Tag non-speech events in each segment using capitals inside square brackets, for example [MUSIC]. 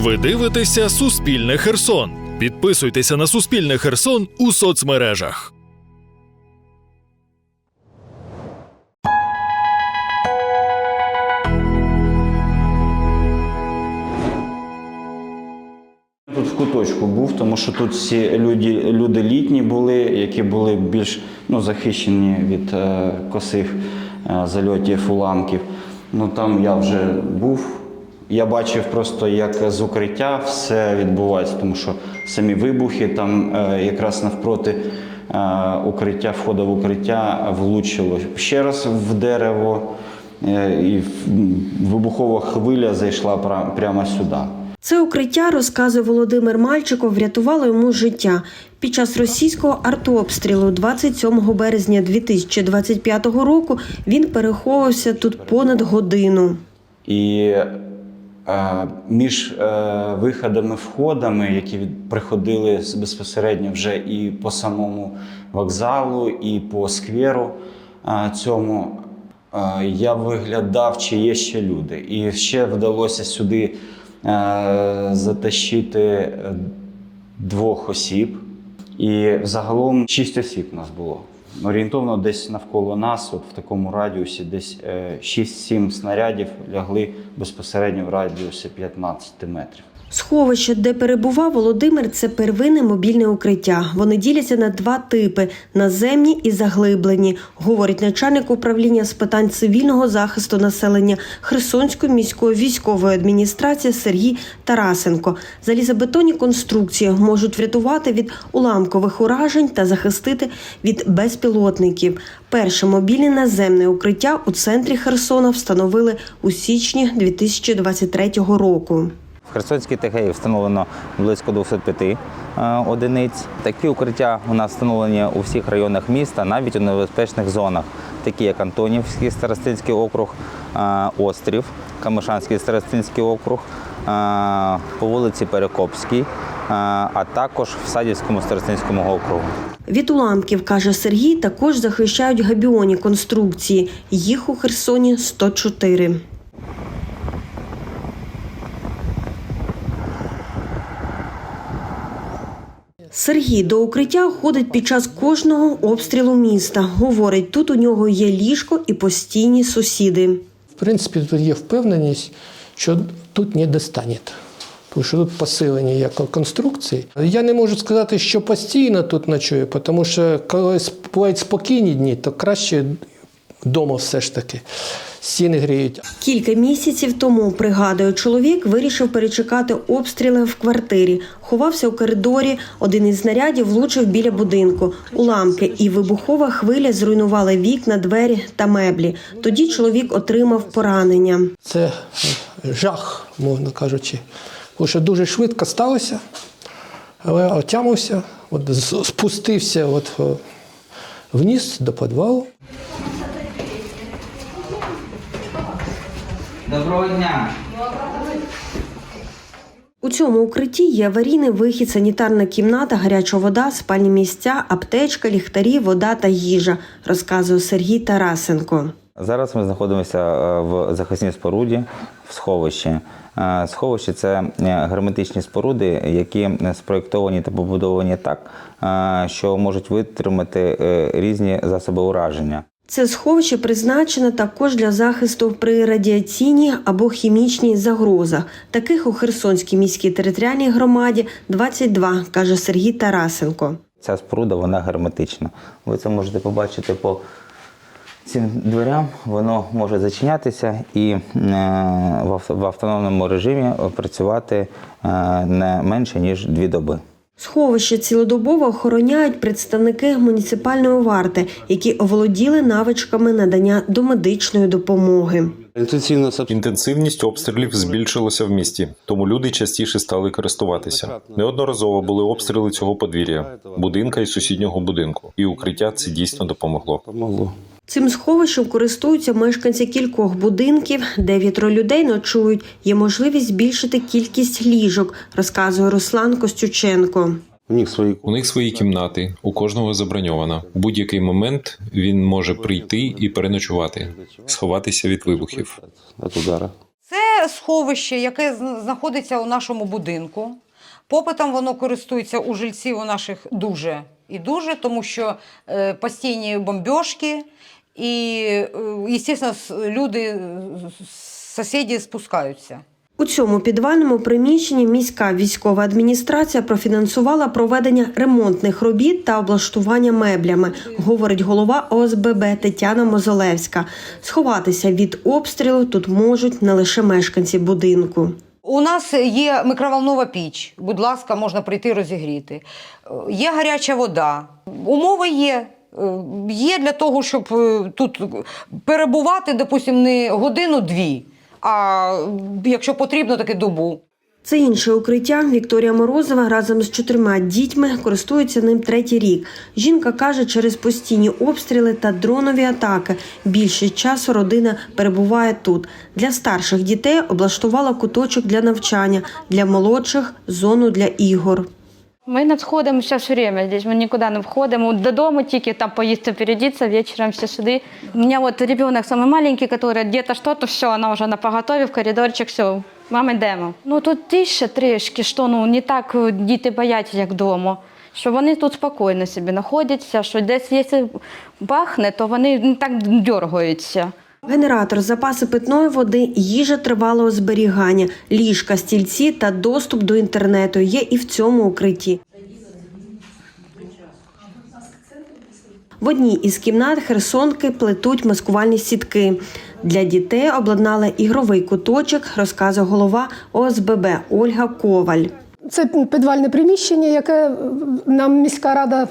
Ви дивитеся Суспільне Херсон. Підписуйтеся на Суспільне Херсон у соцмережах. Тут в куточку був, тому що тут всі люди, люди літні були, які були більш ну, захищені від е, косих е, зальотів уламків. Ну там я вже був. Я бачив просто, як з укриття все відбувається, тому що самі вибухи там е, якраз навпроти е, укриття, входу в укриття влучило ще раз в дерево, е, і вибухова хвиля зайшла прямо сюди. Це укриття, розказує Володимир Мальчиков, врятувало йому життя. Під час російського артобстрілу 27 березня 2025 року він переховувався тут понад годину. І між е, виходами входами, які приходили безпосередньо вже і по самому вокзалу, і по скверу е, цьому, е, я виглядав, чи є ще люди. І ще вдалося сюди е, затащити е, двох осіб. І загалом шість осіб нас було. Орієнтовно десь навколо нас, от в такому радіусі, десь е, 6-7 снарядів лягли безпосередньо в радіусі 15 метрів. Сховище, де перебував Володимир, це первинне мобільне укриття. Вони діляться на два типи: наземні і заглиблені, говорить начальник управління з питань цивільного захисту населення Херсонської міської військової адміністрації Сергій Тарасенко. Залізобетонні конструкції можуть врятувати від уламкових уражень та захистити від безпілотників. Перше мобільне наземне укриття у центрі Херсона встановили у січні 2023 року. В Херсонській ТГІ встановлено близько 205 е, одиниць. Такі укриття у нас встановлені у всіх районах міста, навіть у небезпечних зонах, такі як Антонівський старостинський округ, е, Острів, Камишанський старостинський округ, е, по вулиці Перекопській, а також в Садівському старостинському округу. Від уламків, каже Сергій, також захищають габіоні конструкції. Їх у Херсоні 104. Сергій до укриття ходить під час кожного обстрілу міста. Говорить, тут у нього є ліжко і постійні сусіди. В принципі, тут є впевненість, що тут не достанет. Тому що тут посилені як конструкції. Я не можу сказати, що постійно тут ночую, тому що коли бувають спокійні дні, то краще вдома все ж таки. Стіни гріють. Кілька місяців тому, пригадує, чоловік вирішив перечекати обстріли в квартирі. Ховався у коридорі. Один із снарядів влучив біля будинку. Уламки і вибухова хвиля зруйнували вікна, двері та меблі. Тоді чоловік отримав поранення. Це жах, мовно кажучи. Тому що дуже швидко сталося, але отямився, от спустився от, е, вниз до підвалу. Доброго дня! У цьому укритті є аварійний вихід, санітарна кімната, гаряча вода, спальні місця, аптечка, ліхтарі, вода та їжа, розказує Сергій Тарасенко. Зараз ми знаходимося е, в захисній споруді в сховищі. Е, Сховище це е, герметичні споруди, які спроєктовані та побудовані так, що можуть витримати різні засоби ураження. Це сховище призначене також для захисту при радіаційній або хімічній загрозах. Таких у Херсонській міській територіальній громаді 22, каже Сергій Тарасенко. Ця споруда вона герметична. Ви це можете побачити по цим дверям. Воно може зачинятися і е, в в автономному режимі працювати е, не менше ніж дві доби. Сховище цілодобово охороняють представники муніципальної варти, які оволоділи навичками надання домедичної допомоги. Інтенсивність обстрілів збільшилася в місті, тому люди частіше стали користуватися. Неодноразово були обстріли цього подвір'я, будинка і сусіднього будинку, і укриття це дійсно допомогло. Цим сховищем користуються мешканці кількох будинків. Дев'ятеро людей ночують. Є можливість збільшити кількість ліжок, розказує Руслан Костюченко. У них свої У них свої кімнати, у кожного заброньовано. У будь-який момент він може прийти і переночувати, сховатися від вибухів. Це сховище, яке знаходиться у нашому будинку. Попитом воно користується у жильців у наших дуже і дуже, тому що е, постійні бомбьошки, і, е, звісно, люди, з- сусіди спускаються. У цьому підвальному приміщенні міська військова адміністрація профінансувала проведення ремонтних робіт та облаштування меблями, говорить голова ОСББ Тетяна Мозолевська. Сховатися від обстрілу тут можуть не лише мешканці будинку. У нас є микроволнова піч. Будь ласка, можна прийти розігріти. Е, Є гаряча вода. Умови є. Е, Є для того, щоб е, тут перебувати, допустимо, не годину-дві, а якщо потрібно, таки добу. Це інше укриття. Вікторія Морозова разом з чотирма дітьми користується ним третій рік. Жінка каже, через постійні обстріли та дронові атаки більшість часу родина перебуває тут. Для старших дітей облаштувала куточок для навчання, для молодших зону для ігор. Ми не сходимося все время здесь, ми нікуди не входимо. Додому тільки там поїсти, передіться, вечором все сюди. У мене от ребенок самый маленький, який где-то что-то, все, вона вже на поготові, в коридорчик, все, мама йдемо. Ну тут тише трішки, що ну не так е, діти бояться, як вдома. Що вони тут спокійно собі знаходяться, що десь якщо бахне, то вони не так дергаються. Генератор, запаси питної води, їжа тривалого зберігання, ліжка, стільці та доступ до інтернету є і в цьому укритті. В одній із кімнат херсонки плетуть маскувальні сітки. Для дітей обладнали ігровий куточок, розказує голова ОСББ Ольга Коваль. Це підвальне приміщення, яке нам міська рада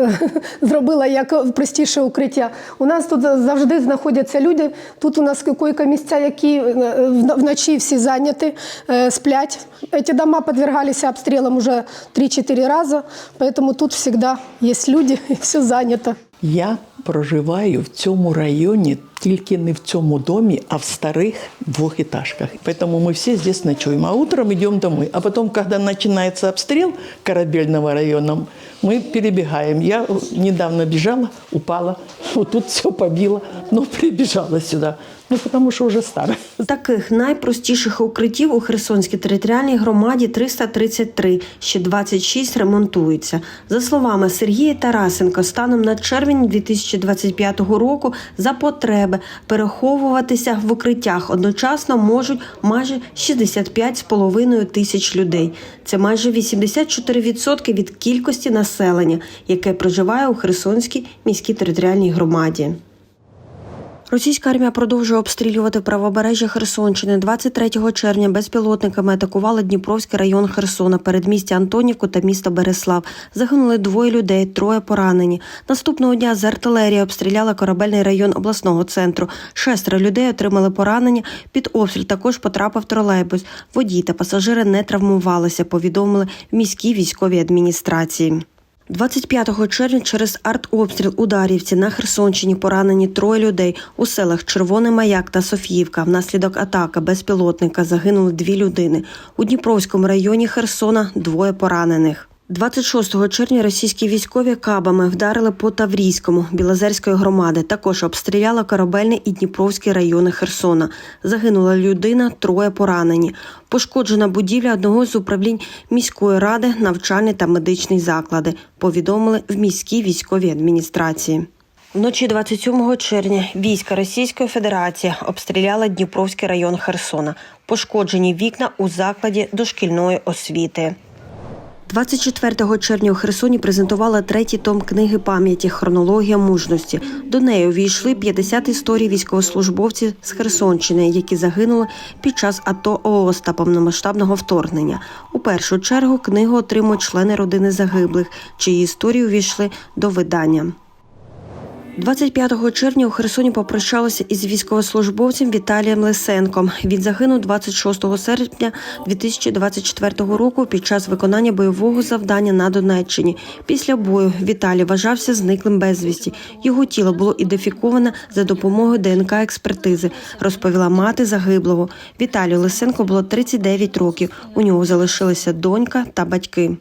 [LAUGHS] зробила як простіше укриття. У нас тут завжди знаходяться люди. Тут у нас койка місця, які е, вночі всі зайняті, е, сплять. Ці дома підвергалися обстрілам уже 3-4 рази, тому тут завжди є люди [LAUGHS] і все зайнято. Я проживаю в цьому районі тільки не в цьому домі, а в старих двухэтажках. Поэтому мы все здесь ночуем. А утром идем домой. А потом, когда начинается обстрел корабельного района, мы перебегаем. Я недавно бежала, упала. Вот тут все побило, но прибежала сюда. Ну, потому что уже старая. Таких найпростіших укриттів у Херсонській територіальній громаді 333, ще 26 ремонтуються. За словами Сергія Тарасенко, станом на червень 2025 року за потреби переховуватися в укриттях одночасно можуть майже 65,5 тисяч людей. Це майже 84% від кількості населення, яке проживає у Херсонській міській територіальній громаді. Російська армія продовжує обстрілювати правобережжя Херсонщини. 23 червня безпілотниками атакували Дніпровський район Херсона, передмістя Антонівку та місто Береслав. Загинули двоє людей, троє поранені. Наступного дня з артилерії обстріляли корабельний район обласного центру. Шестеро людей отримали поранення. Під обстріл також потрапив тролейбус. Водій та пасажири не травмувалися. Повідомили в міській військовій адміністрації. 25 червня через артобстріл у Дарівці на Херсонщині поранені троє людей у селах Червоний Маяк та Софіївка. Внаслідок атаки безпілотника загинули дві людини. У Дніпровському районі Херсона двоє поранених. 26 червня російські військові кабами вдарили по Таврійському Білозерської громади. Також обстріляли корабельний і Дніпровський райони Херсона. Загинула людина, троє поранені. Пошкоджена будівля одного з управлінь міської ради, навчальні та медичні заклади. Повідомили в міській військовій адміністрації. Вночі 27 червня війська Російської Федерації обстріляли Дніпровський район Херсона. Пошкоджені вікна у закладі дошкільної освіти. 24 червня у Херсоні презентувала третій том книги пам'яті Хронологія мужності. До неї увійшли 50 історій військовослужбовців з Херсонщини, які загинули під час АТО ООС та повномасштабного вторгнення. У першу чергу книгу отримують члени родини загиблих, чиї історії увійшли до видання. 25 червня у Херсоні попрощалися із військовослужбовцем Віталієм Лисенком. Він загинув 26 серпня 2024 року під час виконання бойового завдання на Донеччині. Після бою Віталій вважався зниклим безвісті. Його тіло було ідентифіковане за допомогою ДНК експертизи, розповіла мати загиблого. Віталію Лисенко було 39 років. У нього залишилися донька та батьки.